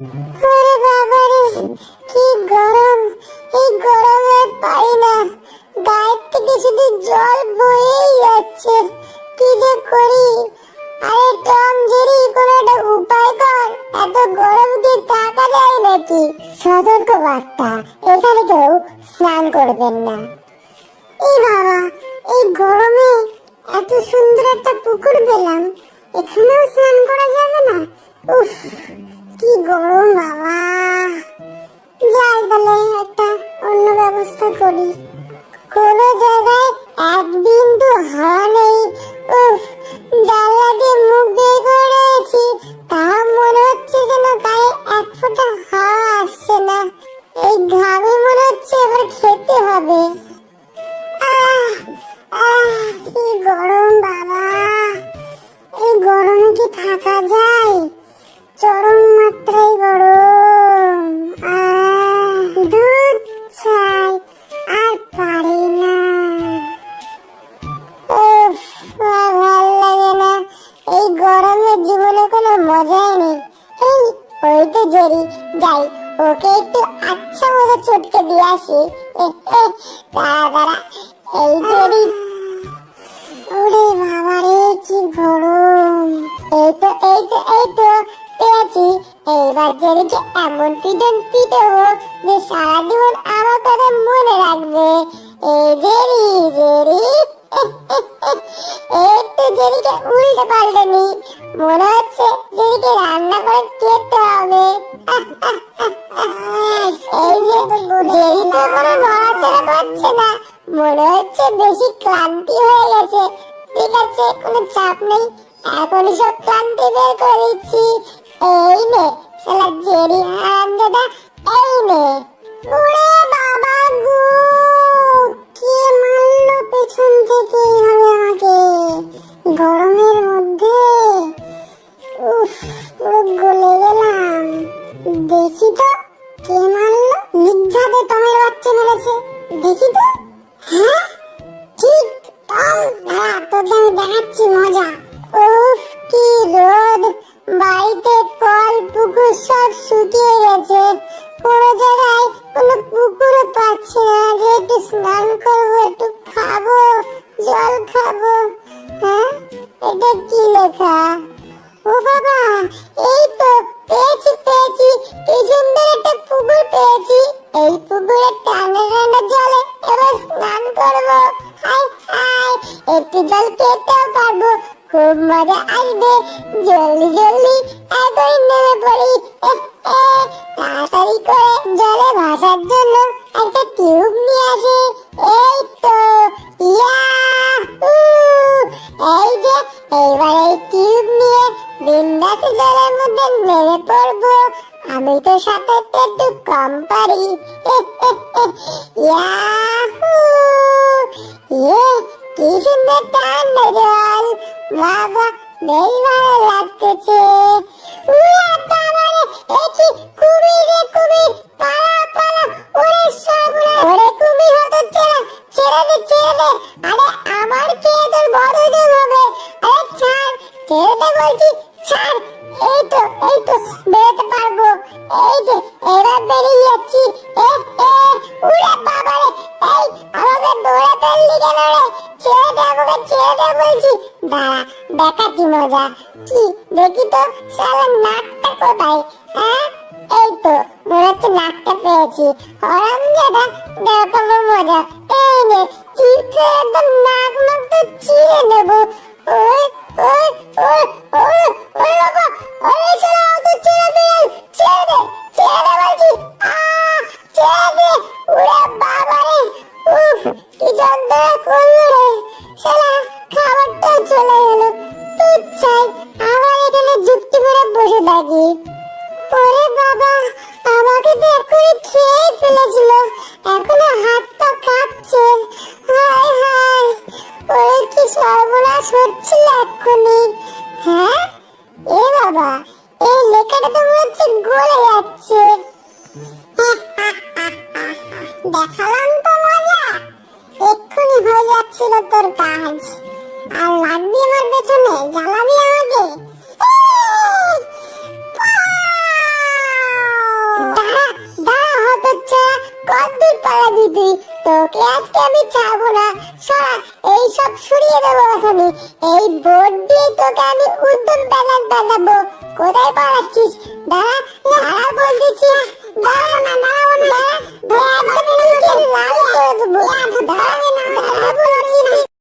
ওরে বাবারে কি গরম। এই গরমে পাই না। গায়ের থেকে শুধু জল বয়েই যাচ্ছে। কি যে করি? আরে টম জেরি, কোনো একটা উপায় কর। এত গরম কি থাকা যায় নাকি? সতর্ক বার্তা এখানে কেউ স্নান করবেন না। এই বাবা, এই গরমে এত সুন্দর একটা পুকুর পেলাম। এখানেও স্নান করা যাবে না? উফ। কি গরম বাবা। যাই তাহলে একটা অন্য ব্যবস্থা করি। কোন জায়গায় এক বিন্দু হাওয়া নেই। উফ গরমে জীবনে কোনো মজাই নেই। এই, ওই তো জেরি। যাই, ওকে একটু আচ্ছা মতো চটকে দিয়ে আসি। দাঁড়া এই জেরি। ওরে বাবা রে, কি গরম। এই তো এই তো এই তো পেয়েছি এইবার জেরিকে এমন পিটন পিটবো যে সারা জীবন আমার কথা মনে রাখবে। এই জেরি জেরি। একটু জেরিকে উল্টে পাল্টে নি। মনে হচ্ছে জেরিকে রান্না করে খেতে হবে। মনে হচ্ছে বেশি ক্লান্তি হয়ে গেছে। ঠিক আছে, কোনো চাপ নেই। এখন সব ক্লান্তি বের করে দিচ্ছি। এই নে, শালা জেরি এই নে ওরে বাবা গো কে মারলো থেকে আমাকে গরমের মধ্যে স্নান হাই হাই, একটু জল খেতেও পারব। খুব মজা আসবে। জলদি জলদি এখনই নেমে পড়ি। তাড়াতাড়ি করে জলে ভাসার জন্য একটা টিউব নিয়ে আসি। এই তো, ইয়াহু! এই যে, এইবার এই টিউব নিয়ে বিন্দাস জলের মধ্যে নেমে পড়ব। আমি তো সাঁতারতে একটু কম পারি। ইয়াহু! ইয়ে কি সুন্দর ঠান্ডা জল। বাবা, বেশ ভালো লাগতেছে। এ কি কুমির রে কুমির? ছাড় এই তো এই তো, বেরোতে পারব। এই যে, এবার বেরিয়ে যাচ্ছি। এ এ, উড়ে বাবারে, এই, আমাকে দৌড়ে ফেললি কেন রে? ছেড়ে দে আমাকে, ছেড়ে দে বলছি। দাঁড়া, দেখাচ্ছি মজা। কি, দেখি তো সারা নাকটা কোথায়? হ্যাঁ? এই তো, মনে হচ্ছে নাকটা পেয়েছি। হরাম দাদা দেখাবো মজা। এই নে তীর্থে একদম নাক মুখ তো ছিঁড়ে নেব। ওই ওই ওই ওই বাবা, এই লেখাটা তো মনে হচ্ছে গলে যাচ্ছে। দেখালাম তো মজা। এক্ষুনি হয়ে যাচ্ছিল তোর কাজ। আর লাগবি আমার পেছনে, জ্বালাবি আমাকে। পালাবি তুই তোকে আজকে আমি ছাড়বো না। সরা, এই সব সরিয়ে দেবো এখনই এই বোর্ড দিয়ে তোকে আমি উদ্যম ব্যানার বানাবো। কোথায় পালাচ্ছিস? দাঁড়া দাঁড়া বল দিচ্ছি দাঁড়া না দাঁড়াবো না। বলছি